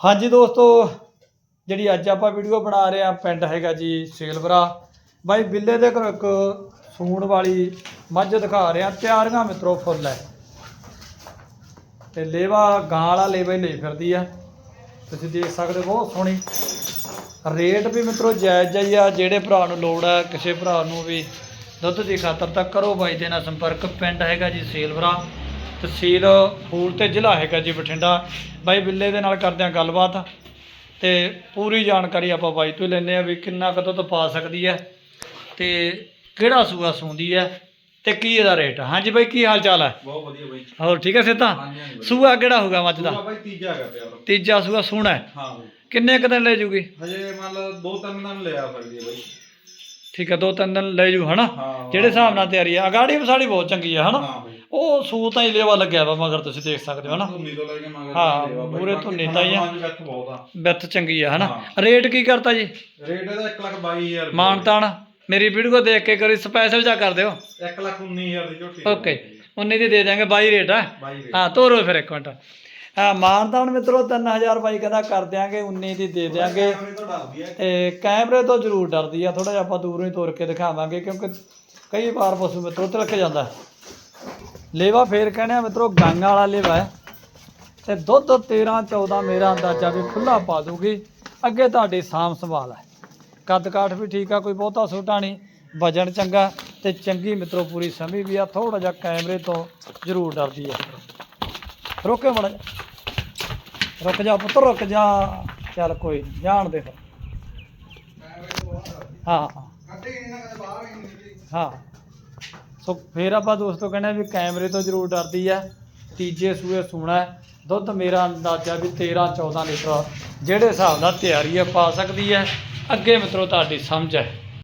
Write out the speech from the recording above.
ਹਾਂਜੀ ਦੋਸਤੋ ਜਿਹੜੀ ਅੱਜ ਆਪਾਂ ਵੀਡੀਓ ਬਣਾ ਰਹੇ ਆ ਪਿੰਡ ਹੈਗਾ ਜੀ ਸੇਲਵਰਾ। ਬਾਈ ਬਿੱਲੇ ਦੇ ਘਰੋਂ ਇੱਕ ਸੂਣ ਵਾਲੀ ਮੱਝ ਦਿਖਾ ਰਹੇ ਆ ਤਿਆਰੀਆਂ ਮਿੱਤਰੋ ਫੁੱਲ ਹੈ। ਤੇ ਲੇਵਾ ਗਾਂ ਵਾਲਾ ਲੇਵਾ ਹੀ ਲਈ ਫਿਰਦੀ ਆ। ਤੁਸੀਂ ਦੇਖ ਸਕਦੇ ਹੋ, ਬਹੁਤ ਸੋਹਣੀ। ਰੇਟ ਵੀ ਮਿੱਤਰੋ ਜਾਇਜ਼ ਜਾਈ ਆ। ਜਿਹੜੇ ਭਰਾ ਨੂੰ ਲੋੜ ਆ ਕਿਸੇ ਭਰਾ ਨੂੰ ਵੀ ਦੁੱਧ ਦੀ ਖਾਤਰ ਤਾਂ ਕਰੋ ਬਾਈ ਦੇ ਨਾਲ ਸੰਪਰਕ। ਪਿੰਡ ਹੈਗਾ ਜੀ ਸੇਲਵਰਾ। ਤਹਿਸੀਲ ਫੂਲ ਤੇ ਜ਼ਿਲ੍ਹਾ ਹੈਗਾ ਜੀ ਬਠਿੰਡਾ। ਬਾਈ ਬਿੱਲੇ ਦੇ ਨਾਲ ਕਰਦੇ ਆ ਗੱਲਬਾਤ ਤੇ ਪੂਰੀ ਜਾਣਕਾਰੀ ਆਪਾਂ ਬਾਈ ਤੋਂ ਹੀ ਲੈਂਦੇ ਆ ਵੀ ਕਿੰਨਾ ਕੁ ਦੁੱਧ ਪਾ ਸਕਦੀ ਹੈ ਤੇ ਕਿਹੜਾ ਸੂਆ ਸੂੰਦੀ ਹੈ ਤੇ ਕੀ ਇਹਦਾ ਰੇਟ ਹਾਂਜੀ ਬਾਈ ਕੀ ਹਾਲ ਚਾਲ ਹੈ? ਬਹੁਤ ਵਧੀਆ ਬਾਈ। ਹੋਰ ਠੀਕ ਹੈ ਸਿੱਧਾ? ਸੂਆ ਕਿਹੜਾ ਹੋਊਗਾ ਮੱਝ ਦਾ? ਬਾਈ ਤੀਜਾ ਹੈਗਾ ਪਿਆ ਵਾ। ਤੀਜਾ ਸੂਆ ਸੂਣਾ ਹੈ। ਹਾਂ ਕਿੰਨੇ ਕੁ ਦਿਨ ਲੈ ਜੂਗੀ? ਹਜੇ ਮੰਨ ਲਾ ਦੋ ਤਿੰਨ ਦਿਨ ਲਿਆ ਸਕਦੀ ਹੈ ਬਾਈ। ਠੀਕ ਹੈ ਦੋ ਤਿੰਨ ਦਿਨ ਲੈ ਜੂ ਹਨਾ? ਹਾਂ ਜਿਹੜੇ ਹਿਸਾਬ ਨਾਲ ਤਿਆਰੀ ਆ ਅਗਾੜੀ ਵਸਾੜੀ ਬਹੁਤ ਚੰਗੀ ਆ ਹਨਾ? ਹਾਂ ਬਾਈ। ਉਹ ਸੂਤ ਤਾਂ ਹੀ ਲੇਵਾ ਲੱਗਿਆ ਵਾ ਮਗਰ ਤੁਸੀਂ ਦੇਖ ਸਕਦੇ ਹੋ ਹਨਾ ਧੁੰਨੀ ਤੋਂ ਲੈ ਕੇ ਮੰਗ ਹਾਂ, ਮੂਹਰੇ ਧੁੰਨੀ ਤਾਂ ਹੀ ਆ। ਬਹੁਤ ਵਿੱਥ ਚੰਗੀ ਆ ਹਨਾ? ਹਾਂ। ਰੇਟ ਕੀ ਕਰਤਾ ਜੀ? ਰੇਟ ਇਹਦਾ 1 ਲੱਖ 22000 ਰੁਪਏ। ਮਾਨਤਾਨ ਮੇਰੀ ਵੀਡੀਓ ਦੇਖ ਕੇ ਕਰੀ ਸਪੈਸ਼ਲ ਜਾ ਕਰ ਦਿਓ। 1 ਲੱਖ 19000 ਦੀ ਝੋਟੀ ਓਕੇ ਉਨੀ ਦੀ ਦੇ ਦਿਆਂਗੇ 22 ਰੇਟ ਆ। 22 ਰੇਟ। ਹਾਂ ਤੋਰੋ ਫਿਰ ਇੱਕ ਮਿੰਟ। ਹਾਂ ਮਾਨਤਾਨ ਮਿੱਤਰੋ 3000 ਬਾਈ ਕਹਿੰਦਾ ਕਰ ਦਿਆਂਗੇ 19 ਦੀ ਦੇ ਦਿਆਂਗੇ। ਹੈ ਤੇ ਕੈਮਰੇ ਤੋਂ ਜ਼ਰੂਰ ਡਰਦੀ ਆ ਥੋੜਾ ਜਿਹਾ ਆਪਾਂ ਦੂਰੋਂ ਹੀ ਤੋਰ ਕੇ ਦਿਖਾਵਾਂਗੇ ਕਿਉਂਕਿ ਕਈ ਵਾਰ ਪਸ਼ੂ ਮਿੱਤਰੋ ਤਿਲਕ ਜਾਂਦਾ। ਲੇਵਾ ਫੇਰ ਕਹਿੰਦੇ ਆ ਮਿੱਤਰੋ ਗਾਂਗਾ ਵਾਲਾ ਲੇਵਾ ਹੈ। ਤੇ ਦੁੱਧ 13 14 ਮੇਰਾ ਅੰਦਾਜ਼ਾ ਵੀ ਖੁੱਲਾ ਪਾ ਦੂਗੀ ਅੱਗੇ ਤੁਹਾਡੀ ਸਾਂਭ ਸੰਭਾਲ ਹੈ। ਕੱਦ ਕਾਠ ਵੀ ਠੀਕ ਆ ਕੋਈ ਬਹੁਤਾ ਛੋਟਾ ਨਹੀਂ। ਵਜਨ ਚੰਗਾ ਤੇ ਚੰਗੀ ਮਿੱਤਰੋ ਪੂਰੀ ਸਮੀ ਵੀ ਆ। ਥੋੜਾ ਜਿਹਾ ਕੈਮਰੇ ਤੋਂ ਜ਼ਰੂਰ ਡਰਦੀ ਹੈ। ਰੋਕੇ ਮੜਾ ਰੁਕ ਜਾ ਪੁੱਤਰ ਰੁਕ ਜਾ। ਚੱਲ ਕੋਈ ਨੀ, ਜਾਣ ਦੇ ਹਾਂ ਹਾਂ। ਹਾਂ। ਸੋ ਫਿਰ ਆਪਾਂ ਦੋਸਤੋ ਕਹਿੰਦੇ ਆ ਵੀ ਕੈਮਰੇ ਤੋਂ ਜ਼ਰੂਰ ਡਰਦੀ ਹੈ ਤੀਜੇ ਸੂਏ ਸੂਣਾ ਦੁੱਧ ਮੇਰਾ ਅੰਦਾਜ਼ਾ ਵੀ 13 14 ਲੀਟਰ ਜਿਹੜੇ ਹਿਸਾਬ ਨਾਲ ਤਿਆਰੀ ਹੈ ਪਾ ਸਕਦੀ ਹੈ ਅੱਗੇ ਮਿੱਤਰੋ, ਤੁਹਾਡੀ ਸਮਝ ਹੈ।